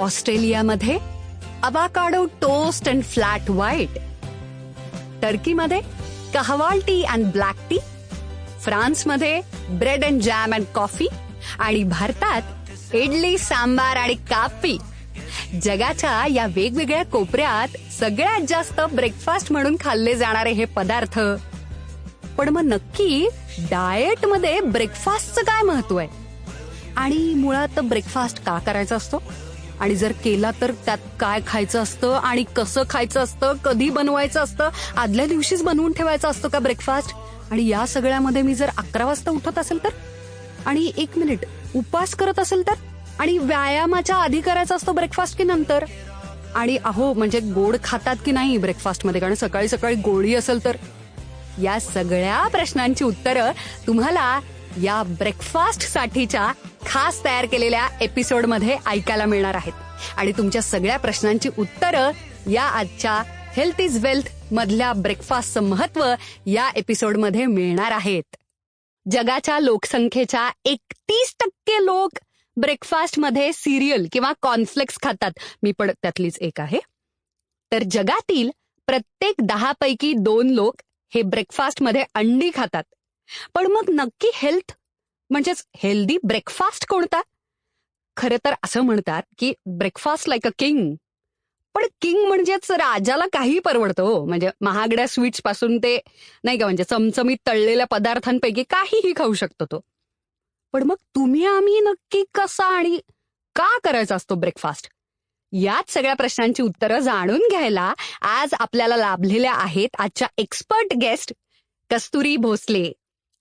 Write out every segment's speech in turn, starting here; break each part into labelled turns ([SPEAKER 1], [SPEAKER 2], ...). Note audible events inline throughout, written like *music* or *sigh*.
[SPEAKER 1] ऑस्ट्रेलियामध्ये avocado toast and flat white टर्कीमध्ये कहवाल tea and black tea फ्रान्समध्ये bread and jam and coffee आणि भारतात इडली सांबार आणि कापी जगाच्या या वेगवेगळ्या कोपऱ्यात सगळ्यात जास्त ब्रेकफास्ट म्हणून खाल्ले जाणारे हे पदार्थ. पण मग नक्की डाएटमध्ये ब्रेकफास्टचं काय महत्त्व आहे? आणि मुळात ब्रेकफास्ट का करायचा असतो? आणि जर केला तर त्यात काय खायचं असतं आणि कसं खायचं असतं कधी बनवायचं असतं आदल्या दिवशीच बनवून ठेवायचं असतं का ब्रेकफास्ट आणि या सगळ्यामध्ये मी जर अकरा वाजता उठत असेल तर? आणि एक मिनिट उपास करत असेल तर? आणि व्यायामाच्या आधी करायचा असतो ब्रेकफास्ट की नंतर? आणि अहो म्हणजे गोड खातात की नाही ब्रेकफास्टमध्ये कारण सकाळी सकाळी गोळी असेल तर? या सगळ्या प्रश्नांची उत्तरं तुम्हाला या ब्रेकफास्ट साठीच्या खास तयार केलेल्या एपिसोडमध्ये ऐकायला मिळणार आहेत. आणि तुमच्या सगळ्या प्रश्नांची उत्तरं या आजच्या हेल्थ इज वेल्थ मधल्या ब्रेकफास्टचं महत्त्व या एपिसोडमध्ये मिळणार आहेत. जगाच्या लोकसंख्येच्या एकतीस टक्के लोक ब्रेकफास्टमध्ये सिरियल किंवा कॉर्नफ्लेक्स खातात. मी पण त्यातलीच एक आहे. तर जगातील प्रत्येक दहा पैकी दोन लोक हे ब्रेकफास्टमध्ये अंडी खातात. पण मग नक्की हेल्थ म्हणजेच हेल्दी ब्रेकफास्ट कोणता? खरं तर असं म्हणतात की ब्रेकफास्ट लाईक अ किंग पण किंग म्हणजेच राजाला काही परवडतं हो. म्हणजे महागड्या स्वीट्सपासून ते नाही का म्हणजे चमचमीत तळलेल्या पदार्थांपैकी काहीही खाऊ शकतो तो. पण मग तुम्ही आम्ही नक्की कसा आणि का करायचा असतो ब्रेकफास्ट? याच सगळ्या प्रश्नांची उत्तरं जाणून घ्यायला आज आपल्याला लाभलेल्या आहेत आजच्या expert guest Kasturi Bhosale.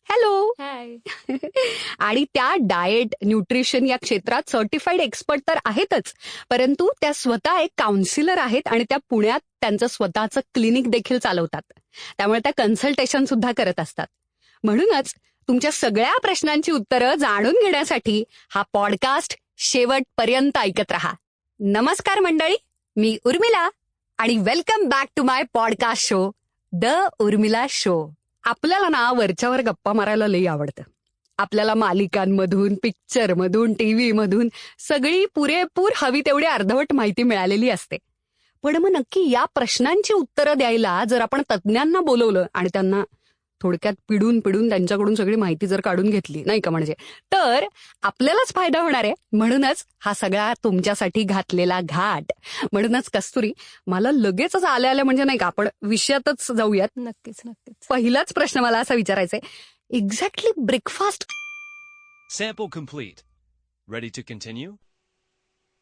[SPEAKER 1] Hello. *laughs* आणि त्या डाएट न्यूट्रिशन या क्षेत्रात सर्टिफाईड एक्सपर्ट तर आहेतच. परंतु त्या स्वतः एक काउन्सिलर आहेत आणि त्या पुण्यात त्यांचं स्वतःचं क्लिनिक देखील चालवतात. त्यामुळे त्या कन्सल्टेशन सुद्धा करत असतात. म्हणूनच तुमच्या सगळ्या प्रश्नांची उत्तरं जाणून घेण्यासाठी हा पॉडकास्ट शेवटपर्यंत ऐकत राहा. नमस्कार मंडळी मी उर्मिला आणि welcome back to my podcast show the Urmila show आपल्याला ना वरच्यावर गप्पा मारायला लई आवडतं. आपल्याला मालिकांमधून पिक्चरमधून टीव्ही मधून सगळी पुरेपूर हवी तेवढी अर्धवट माहिती मिळालेली असते. पण मग नक्की या प्रश्नांची उत्तरं द्यायला जर आपण तज्ज्ञांना बोलवलं आणि त्यांना थोडक्यात पिडून पिडून त्यांच्याकडून सगळी माहिती जर काढून घेतली नाही का म्हणजे? तर आपल्यालाच फायदा होणार आहे. म्हणूनच हा सगळा तुमच्यासाठी घातलेला घाट. म्हणूनच कस्तुरी मला लगेचच आल्या आल्या म्हणजे नाही का आपण विषयातच जाऊयात.
[SPEAKER 2] नक्कीच नक्कीच.
[SPEAKER 1] पहिलाच प्रश्न मला असा विचारायचा आहे exactly breakfast
[SPEAKER 3] Sample complete. Ready to continue?